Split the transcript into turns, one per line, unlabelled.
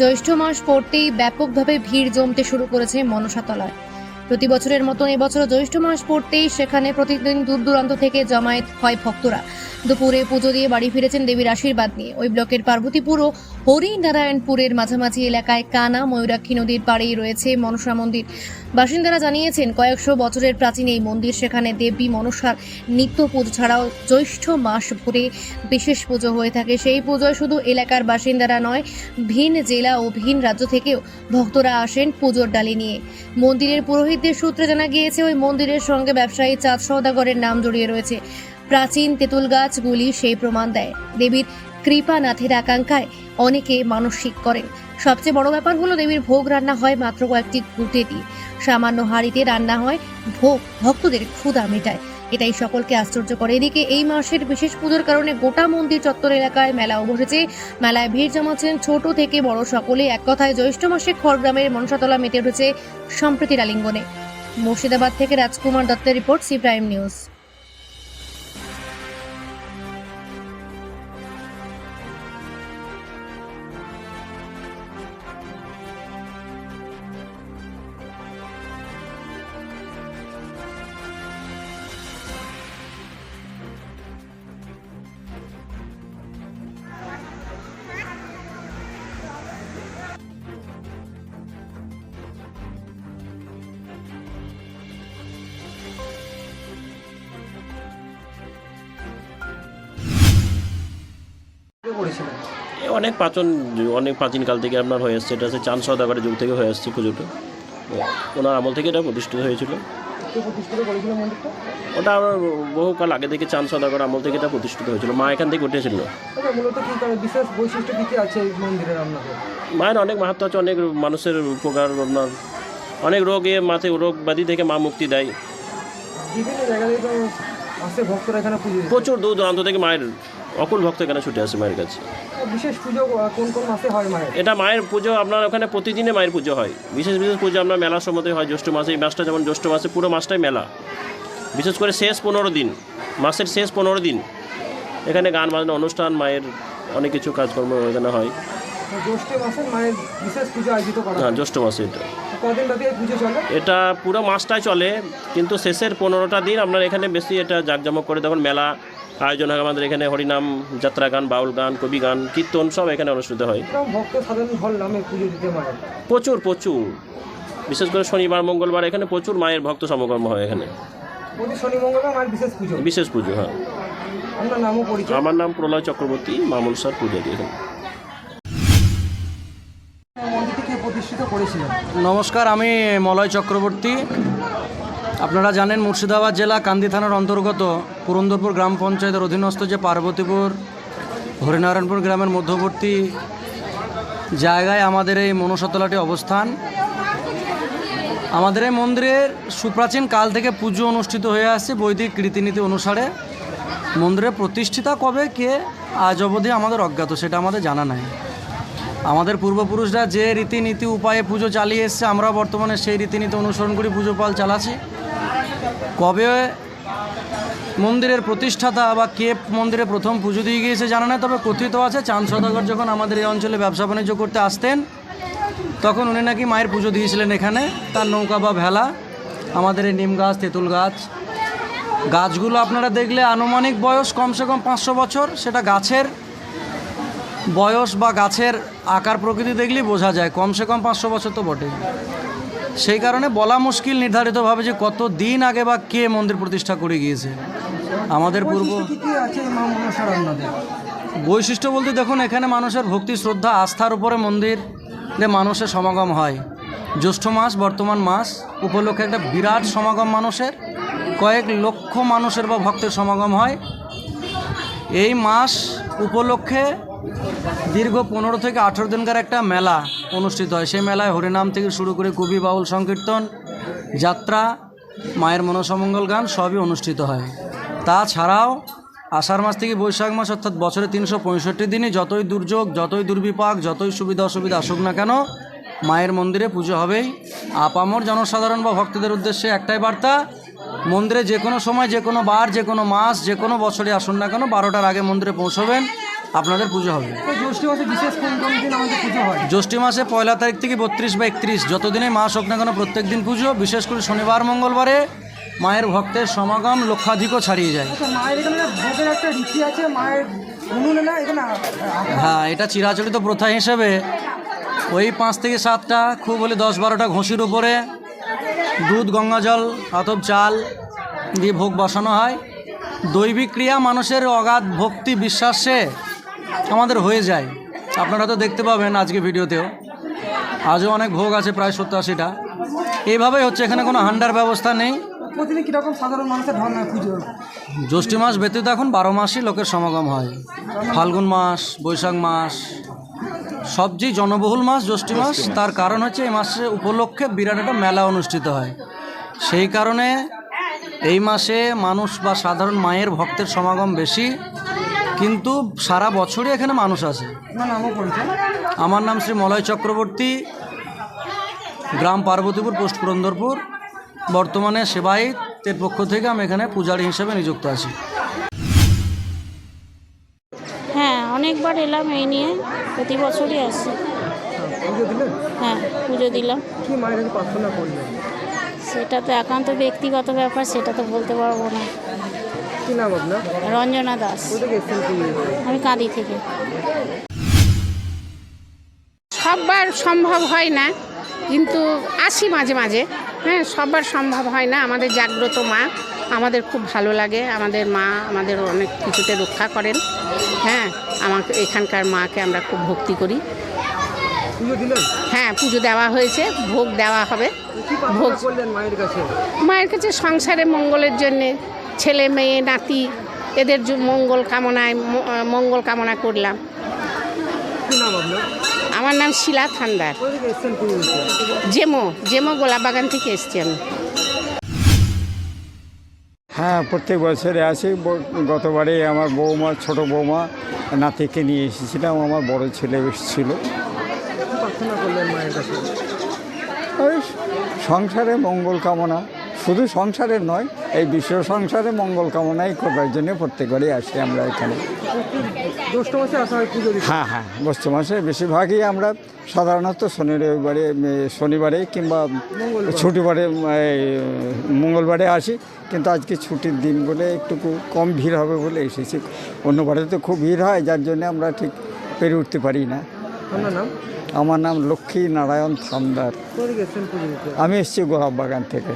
জ্যৈষ্ঠ মাস পড়তেই ব্যাপকভাবে ভিড় জমতে শুরু করেছে মনসাতলায় প্রতি বছরের মতন এবছর জ্যৈষ্ঠ মাস পড়তেই সেখানে প্রতিদিন দূর দূরান্ত থেকে জমায়েত হয় ভক্তরা। দুপুরে পুজো দিয়ে বাড়ি ফিরেছেন দেবীর আশীর্বাদ নিয়ে। ওই ব্লকের পার্বতীপুর ও হরিনারায়ণপুরের মাঝামাঝি এলাকায় কানা, ময়ূরাক্ষী নদীর পাড়েই রয়েছে মনসা মন্দির। বাসিন্দারা জানিয়েছেন, কয়েকশো বছরের প্রাচীন এই মন্দির সেখানে দেবী মনসার নিত্য পুজো ছাড়াও জ্যৈষ্ঠ মাস ভরে বিশেষ পুজো হয়ে থাকে। সেই পুজোয় শুধু এলাকার বাসিন্দারা নয়, ভিন জেলা ও ভিন রাজ্য থেকেও ভক্তরা আসেন পুজোর ডালি নিয়ে। মন্দিরের পুরোহিতদের সূত্রে জানা গিয়েছে, ওই মন্দিরের সঙ্গে ব্যবসায়ী চাঁদ সওদাগরের নাম জড়িয়ে রয়েছে। প্রাচীন তেঁতুল গাছগুলি সেই প্রমাণ দেয়। দেবীর কৃপানাথের আকাঙ্ক্ষায় অনেকে মানসিক করেন। সবচেয়ে বড় ব্যাপার হলো দেবীর ভোগ রান্না হয় মাত্র কয়েকটি ঘুটে দিয়ে। সামান্য হাঁড়িতে রান্না হয়, ভোগ ভক্তদের ক্ষুদা মেটায়। এটাই সকলকে আশ্চর্য করে। এদিকে এই মাসের বিশেষ পুজোর কারণে গোটা মন্দির চত্বর এলাকায় মেলাও বসেছে। মেলায় ভিড় জমাচ্ছেন ছোট থেকে বড় সকলে। এক কথায় জ্যৈষ্ঠ মাসে খড়গ্রামের মনসাতলা মেতে উঠেছে সম্প্রীতির আলিঙ্গনে। মুর্শিদাবাদ থেকে রাজকুমার দত্তের রিপোর্ট, সি প্রাইম নিউজ।
করেছিলেন?
এ অনেক প্রাচীন অনেক প্রাচীনকাল থেকে আপনার হয়ে আসছে। এটা হচ্ছে চাঁদ সদাগরের যুগ থেকে হয়ে আসছে পুজোটা। ওনার আমল থেকে এটা প্রতিষ্ঠিত হয়েছিল। ওটা আমার বহুকাল আগে থেকে চাঁদ সদাগর আমল থেকে এটা প্রতিষ্ঠিত হয়েছিল। মা এখান থেকে উঠেছিল।
মূলত কি কারণে বিশেষ বৈশিষ্ট্য কী কী আছে মন্দিরের
মায়ের অনেক মাহাত্ম আছে অনেক মানুষের উপকার আপনার। অনেক রোগে মাথে রোগ ব্যাধি থেকে মা মুক্তি দেয়।
বিভিন্ন জায়গা থেকে আসে ভক্তরা এখানে
প্রচুর দূর দূরান্ত থেকে মায়ের অকুল ভক্ত এখানে ছুটে আসে মায়ের কাছে।
বিশেষ পুজো কোন কোন মাসে হয় মায়ের?
এটা মায়ের পুজো আপনার ওখানে প্রতিদিনে মায়ের পুজো হয়। বিশেষ বিশেষ পুজো আপনার মেলার সময়তে হয় জ্যৈষ্ঠ মাসে এই মাসটা যেমন জ্যৈষ্ঠ মাসে পুরো মাসটাই মেলা। বিশেষ করে শেষ পনেরো দিন মাসের শেষ পনেরো দিন। এখানে গান বাজনা অনুষ্ঠান মায়ের অনেক কিছু কাজকর্ম এখানে হয়। হ্যাঁ জ্যৈষ্ঠ মাসে এটা। এটা পুরো মাসটাই চলে কিন্তু শেষের পনেরোটা দিন আপনার এখানে বেশি এটা জাঁকজমক করে তখন মেলা আয়োজন হয় আমাদের এখানে, হরিনাম, যাত্রা গান, বাউল গান, কবি গান, কীর্তন, সব এখানে অনুষ্ঠিত হয়।
পুজো
প্রচুর প্রচুর। বিশেষ করে শনিবার, মঙ্গলবার, এখানে প্রচুর মায়ের ভক্ত সমাগম হয় এখানে।
বিশেষ পুজো
হ্যাঁ। আমার নাম প্রলয় চক্রবর্তী, মামুল স্যার
প্রতিষ্ঠিত করেছিলেন
নমস্কার, আমি মলয় চক্রবর্তী। আপনারা জানেন মুর্শিদাবাদ জেলা কান্দি থানার অন্তর্গত পুরন্দরপুর গ্রাম পঞ্চায়েতের অধীনস্থ যে পার্বতীপুর, হরিনারায়ণপুর গ্রামের মধ্যবর্তী জায়গায় আমাদের এই মনসতলাটি অবস্থান। আমাদের এই মন্দিরের সুপ্রাচীন কাল থেকে পুজো অনুষ্ঠিত হয়ে আসছে বৈদিক রীতিনীতি অনুসারে। মন্দিরের প্রতিষ্ঠিতা কবে, কে, আজ অবধি আমাদের অজ্ঞাত, সেটা আমাদের জানা নাই। আমাদের পূর্বপুরুষরা যে রীতিনীতি উপায়ে পুজো চালিয়ে এসছে, আমরা বর্তমানে সেই রীতিনীতি অনুসরণ করে পুজো পাল চালাচ্ছি। কবে মন্দিরের প্রতিষ্ঠাতা বা কে মন্দিরে প্রথম পুজো দিয়ে গিয়েছে জানা না তবে কথিত আছে, চাঁদ সদাগর যখন আমাদের এই অঞ্চলে ব্যবসা বাণিজ্য করতে আসতেন, তখন উনি নাকি মায়ের পুজো দিয়েছিলেন এখানে, তার নৌকা বা ভেলা, আমাদের এই নিম গাছ, তেঁতুল গাছ। গাছগুলো আপনারা দেখলে আনুমানিক বয়স কমসে কম পাঁচশো বছর, সেটা গাছের বয়স বা গাছের আকার প্রকৃতি দেখলেই বোঝা যায়, কমসে কম পাঁচশো বছর তো বটেই। সেই কারণে বলা মুশকিল নির্ধারিতভাবে যে কত দিন আগে বা কে মন্দির প্রতিষ্ঠা করে গিয়েছে। আমাদের পূর্ব
বৈশিষ্ট্য
বলতে দেখুন এখানে মানুষের ভক্তি শ্রদ্ধা আস্থার উপরে মন্দিরে মানুষের সমাগম হয়। জ্যৈষ্ঠ মাস বর্তমান মাস উপলক্ষে একটা বিরাট সমাগম মানুষের। কয়েক লক্ষ মানুষের বা ভক্তের সমাগম হয়। এই মাস উপলক্ষে দীর্ঘ পনেরো থেকে আঠেরো দিনকার একটা মেলা অনুষ্ঠিত হয়। সেই মেলায় হরিনাম থেকে শুরু করে কবি বাউল সংকীর্তন, যাত্রা, মায়ের মনসমঙ্গল গান সবই অনুষ্ঠিত হয়। তাছাড়াও আষাঢ় মাস থেকে বৈশাখ মাস অর্থাৎ বছরে তিনশো পঁয়ষট্টি দিনই যতই দুর্যোগ, যতই দুর্বিপাক, যতই সুবিধা অসুবিধা আসুক না কেন, মায়ের মন্দিরে পুজো হবেই। আপামর জনসাধারণ বা ভক্তদের উদ্দেশ্যে একটাই বার্তা মন্দিরে যে কোনো সময় যে কোনো বার যে কোনো মাস যে কোনো বছরে আসুন না কেন বারোটার আগে মন্দিরে পৌঁছবেন আপনাদের পুজো হবে।
জ্যৈষ্ঠ মাসে হয়?
পয়লা তারিখ থেকে বত্রিশ বা একত্রিশ যতদিনে মাস হোক না কেন প্রত্যেক দিন পুজো বিশেষ করে শনিবার মঙ্গলবারে মায়ের ভক্তের সমাগম লক্ষাধিকও ছাড়িয়ে যায়।
আচ্ছা
হ্যাঁ এটা চিরাচরিত প্রথা হিসেবে ওই পাঁচ থেকে সাতটা খুব হলে দশ বারোটা ঘষির উপরে দুধ গঙ্গা জল অথব চাল দিয়ে ভোগ বসানো হয়। দৈবিক ক্রিয়া মানুষের অগাধ ভক্তি বিশ্বাসে আমাদের হয়ে যায়। আপনারা তো দেখতে পাবেন আজকে ভিডিওতেও। আজও অনেক ভোগ আছে প্রায় সত্তর আশিটা। এইভাবেই হচ্ছে এখানে কোনো হান্ডার ব্যবস্থা নেই।
প্রতিদিন কীরকম সাধারণ মানুষের ধারণা পুজো?
জ্যৈষ্ঠ মাস ব্যতীত এখন বারো মাসই লোকের সমাগম হয়। ফাল্গুন মাস বৈশাখ মাস সবচেয়ে জনবহুল মাস জ্যৈষ্ঠ মাস। তার কারণ হচ্ছে এই মাসে উপলক্ষে বিরাট একটা মেলা অনুষ্ঠিত হয়। সেই কারণে এই মাসে মানুষ বা সাধারণ মায়ের ভক্তের সমাগম বেশি কিন্তু সারা বছরই এখানে মানুষ
পরিচয়?
আমার নাম শ্রী মলয় চক্রবর্তী গ্রাম পার্বতীপুর পোস্ট পুরন্দরপুর। বর্তমানে সেবায়িতের পক্ষ থেকে আমি এখানে পূজারী হিসেবে নিযুক্ত আছি।
হ্যাঁ অনেকবার এলাম এই নিয়ে প্রতি বছরই আসি। হ্যাঁ পুজো দিলাম।
কি মায়ের প্রার্থনা করলেন?
সেটা তো একান্ত ব্যক্তিগত ব্যাপার সেটা তো বলতে পারব না।
কি নাম আপনার?
রঞ্জনা দাস? আমি কাঁদি থেকে।
সববার সম্ভব হয় না কিন্তু আসি মাঝে মাঝে। হ্যাঁ সববার সম্ভব হয় না। আমাদের জাগ্রত মা আমাদের খুব ভালো লাগে। আমাদের মা আমাদের অনেক কিছুতে রক্ষা করেন। হ্যাঁ আমাকে এখানকার মাকে আমরা খুব ভক্তি করি। হ্যাঁ পুজো দেওয়া হয়েছে ভোগ দেওয়া হবে। ভোগ
মায়ের কাছে?
মায়ের কাছে সংসারে মঙ্গলের জন্যে ছেলে মেয়ে নাতি এদের মঙ্গল কামনায় মঙ্গল কামনা করলাম। আমার নাম শিলা থান্দার
পুজো
জেমো জেমো গোলাপবাগান থেকে এসছি আমি।
হ্যাঁ প্রত্যেক বছরে আসি। ব- গতবারে আমার বৌমা ছোট বৌমা নাতিকে নিয়ে এসেছিলাম। আমার বড় ছেলে এসেছিল
প্রার্থনা করলেন মায়ের কাছে?
ওই সংসারে মঙ্গল কামনা। শুধু সংসারের নয় এই বিশ্ব সংসারে মঙ্গল কামনাই করবার জন্য প্রত্যেকবারই আসি আমরা এখানে।
হয়
হ্যাঁ হ্যাঁ জ্যৈষ্ঠ মাসে বেশিরভাগই আমরা সাধারণত শনি রবিবারে শনিবারে কিংবা ছুটিবারে মঙ্গলবারে আসি কিন্তু আজকে ছুটির দিন বলে একটু কম ভিড় হবে বলে এসেছি। অন্যবারে তো খুব ভিড় হয় যার জন্য আমরা ঠিক পেরে উঠতে পারি না।
আপনার নাম?
আমার নাম লক্ষ্মী নারায়ণ থামদার। আমি এসেছি গোলাপ বাগান থেকে।